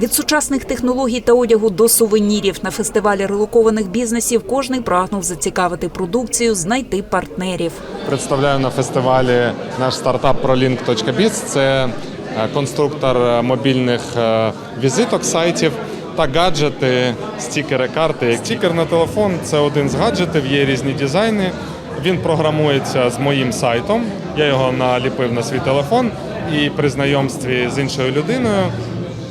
Від сучасних технологій та одягу до сувенірів на фестивалі релокованих бізнесів кожний прагнув зацікавити продукцію, знайти партнерів. Представляю на фестивалі наш стартап ProLink.biz. Це е, конструктор е, мобільних е, візиток сайтів та гаджети, стікери, карти. Стікер на телефон це один з гаджетів, є різні дизайни. Він програмується з моїм сайтом. Я його наліпив на свій телефон, і при знайомстві з іншою людиною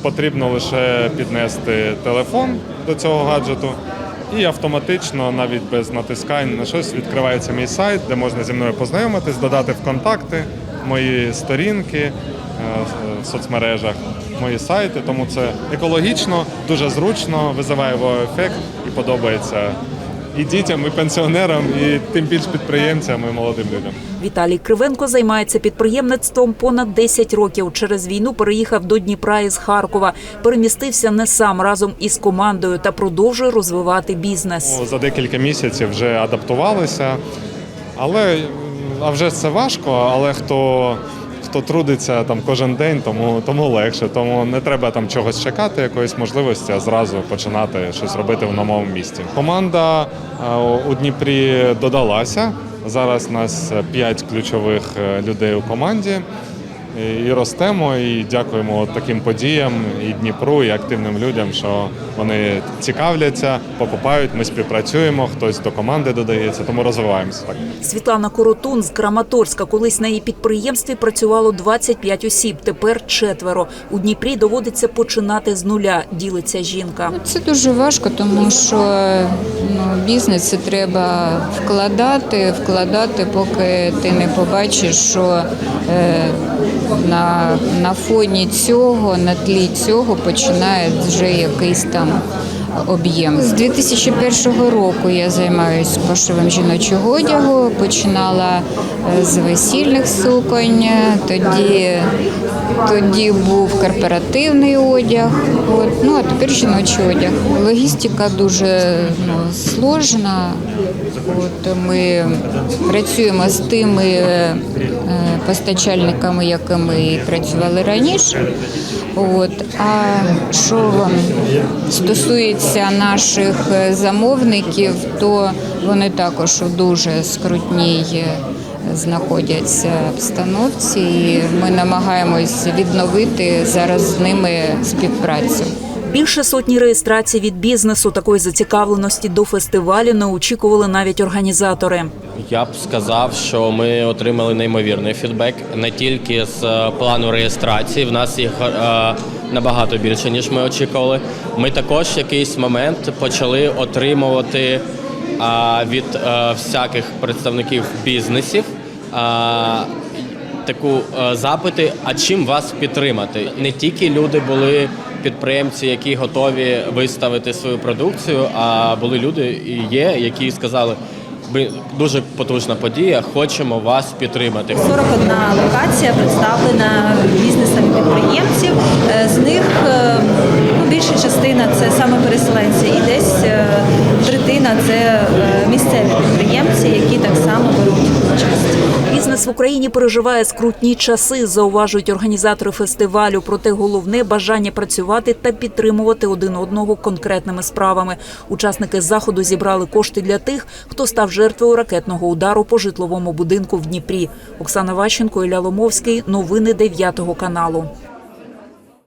потрібно лише піднести телефон до цього гаджету. І автоматично, навіть без натискань на щось, відкривається мій сайт, де можна зі мною познайомитись, додати в контакти мої сторінки е, в соцмережах, мої сайти. Тому це екологічно, дуже зручно, визиває ефект і подобається і дітям, і пенсіонерам, і тим більш підприємцям і молодим людям. Віталій Кривенко займається підприємництвом понад 10 років. Через війну переїхав до Дніпра із Харкова. Перемістився не сам разом із командою та продовжує розвивати бізнес. За декілька місяців вже адаптувалися. Але а вже це важко, але хто, хто трудиться там кожен день, тому, тому легше. Тому не треба там чогось чекати, якоїсь можливості, а зразу починати щось робити в новому місті. Команда е, у Дніпрі додалася. Зараз нас п'ять ключових е, людей у команді. І ростемо, і дякуємо от таким подіям і Дніпру, і активним людям, що вони цікавляться, покупають. Ми співпрацюємо, хтось до команди додається, тому розвиваємося так. Світлана Коротун з Краматорська. Колись на її підприємстві працювало 25 осіб. Тепер четверо. У Дніпрі доводиться починати з нуля. Ділиться жінка. Це дуже важко, тому що ну, бізнес це треба вкладати, вкладати, поки ти не побачиш, що е, на, на фоні цього, на тлі цього починає вже якийсь там об'єм. З 2001 року я займаюся пошивом жіночого одягу. Починала е, з весільних суконь, тоді, тоді був корпоративний одяг, от, ну а тепер жіночий одяг. Логістика дуже ну, сложна. От, ми працюємо з тими е, постачальниками, якими працювали раніше. От, а що стосується наших е, замовників, то вони також у дуже скрутній е, знаходяться обстановці, і ми намагаємось відновити зараз з ними співпрацю. Більше сотні реєстрацій від бізнесу такої зацікавленості до фестивалю не очікували навіть організатори. Я б сказав, що ми отримали неймовірний фідбек не тільки з е, плану реєстрації. В нас їх набагато більше ніж ми очікували. Ми також в якийсь момент почали отримувати е, від е, всяких представників бізнесів. е, Таку е, запити, а чим вас підтримати? Не тільки люди були підприємці, які готові виставити свою продукцію, а були люди і є, які сказали, «Ви- дуже потужна подія, хочемо вас підтримати. 41 локація представлена бізнесами підприємців. Е, З них е, ну, більша частина це саме переселенці, і десь е, третина це місцеві підприємці, які так само беруть участь. Бізнес в Україні переживає скрутні часи, зауважують організатори фестивалю. Проте головне бажання працювати та підтримувати один одного конкретними справами. Учасники заходу зібрали кошти для тих, хто став жертвою ракетного удару по житловому будинку в Дніпрі. Оксана Ващенко, Ілля Ломовський. Новини 9 каналу.